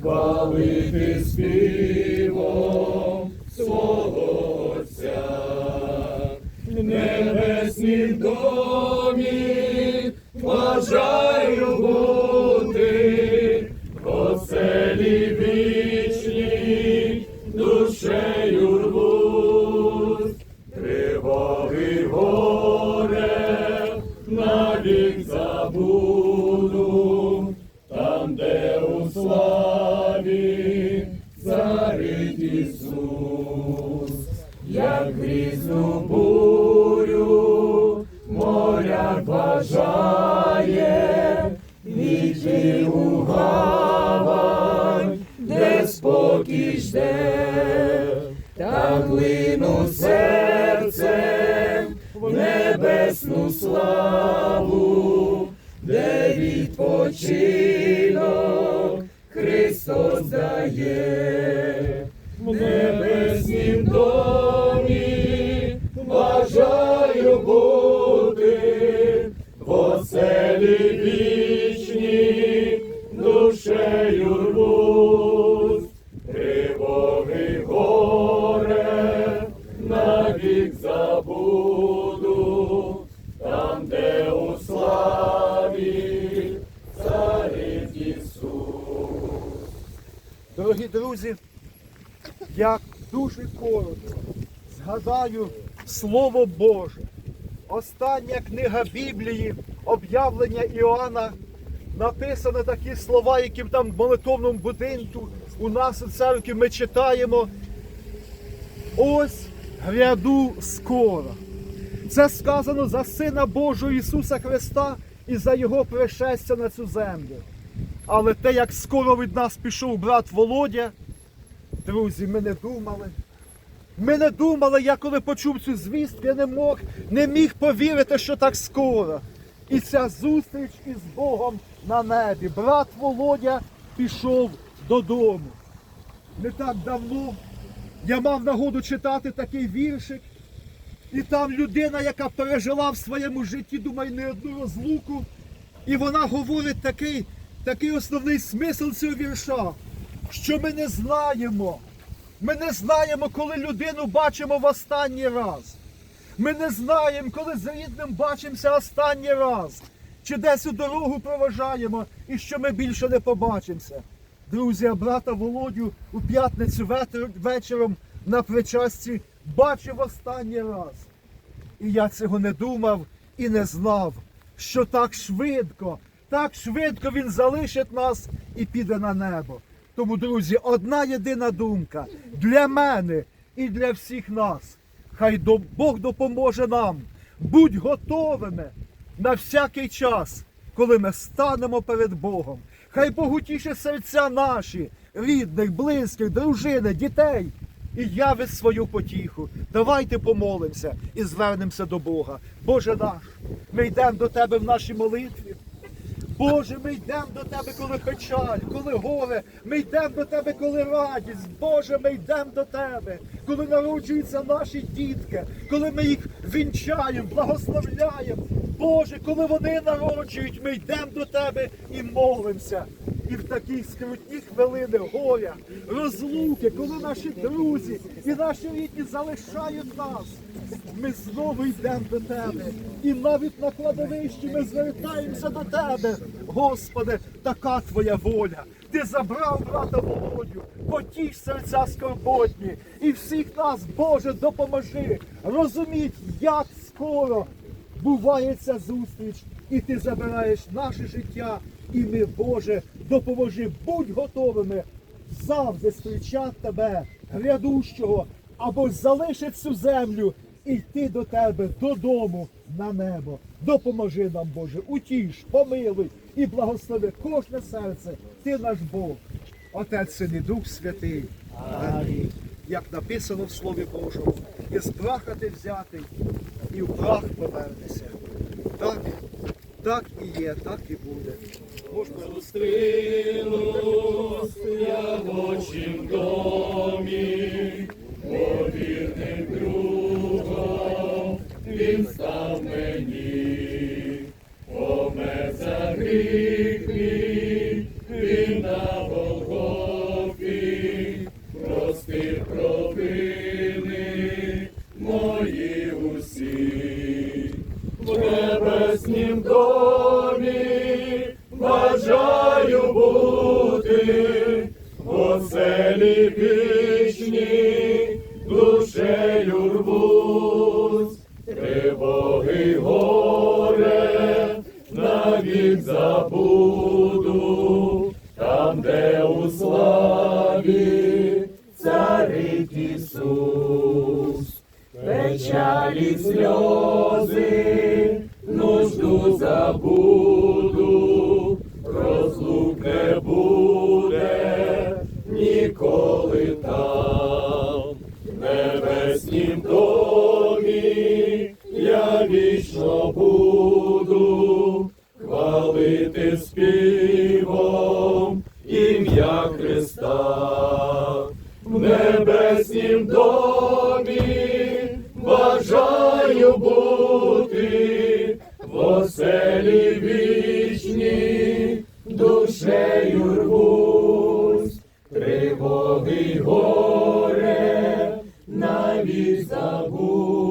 хвалити співом свого Отця, в небеснім домі бажаю бути, оселі. Де у славі царить Ісус, як грізну бурю, моря бажає, війти у гавань, де спокій жде, та глину серцем в небесну славу, де відпочинок Христос дає. небесні небеснім Дорогі друзі, я дуже коротко згадаю Слово Боже. Остання книга Біблії, об'явлення Іоанна, написано такі слова, які там в молитовному будинку у нас у церкві ми читаємо. Ось гряду скоро. Це сказано за Сина Божого Ісуса Христа і за Його пришестя на цю землю. Але те, як скоро від нас пішов брат Володя, друзі, ми не думали. Ми не думали, я коли почув цю звістку, я не мог, не міг повірити, що так скоро. І ця зустріч із Богом на небі. Брат Володя пішов додому. Не так давно я мав нагоду читати такий віршик. І там людина, яка пережила в своєму житті, думаю, не одну розлуку. І вона говорить такий, такий основний смисл цього вірша, що ми не знаємо. Ми не знаємо, коли людину бачимо в останній раз. Ми не знаємо, коли з рідним бачимося останній раз. Чи десь у дорогу проважаємо і що ми більше не побачимося. Друзі, а брата Володю у п'ятницю вечором на причасті бачив останній раз. І я цього не думав і не знав, що так швидко, так швидко він залишить нас і піде на небо. Тому, друзі, одна єдина думка для мене і для всіх нас. Хай Бог допоможе нам. Будь готовими на всякий час, коли ми станемо перед Богом. Хай Бог утішить серця наші, рідних, близьких, дружини, дітей і явить свою потіху. Давайте помолимося і звернемося до Бога. Боже наш, ми йдемо до Тебе в нашій молитві. Боже, ми йдемо до Тебе, коли печаль, коли горе, ми йдемо до Тебе, коли радість. Боже, ми йдемо до Тебе, коли народжуються наші дітки, коли ми їх вінчаємо, благословляємо. Боже, коли вони народжують, ми йдемо до Тебе і молимося. І в такі скрутні хвилини горя, розлуки, коли наші друзі і наші рідні залишають нас. Ми знову йдемо до тебе. І навіть на кладовищі ми звертаємося до тебе. Господи, така твоя воля. Ти забрав брата Володю, потіш серця скорботні. І всіх нас, Боже, допоможи розуміть, як скоро буває ця зустріч, і ти забираєш наше життя. І ми, Боже, допоможи, будь готовими завжди зустрічати тебе, грядущого, або залишить цю землю йти до тебе додому на небо. Допоможи нам, Боже, утіш, помилуй і благослови кожне серце. Ти наш Бог, Отець Син і Дух Святий. Амінь. Як написано в Слові Божому, із праха ти взятий і в прах повернешся. Так, так і є, так і буде. Можна Зустрінусь я в очім домі, Велик Ісус, печалі сльози, нужду забудь. небеснім домі бажаю бути в оселі вічні, душею рвусь, тривоги горе навіть забудь.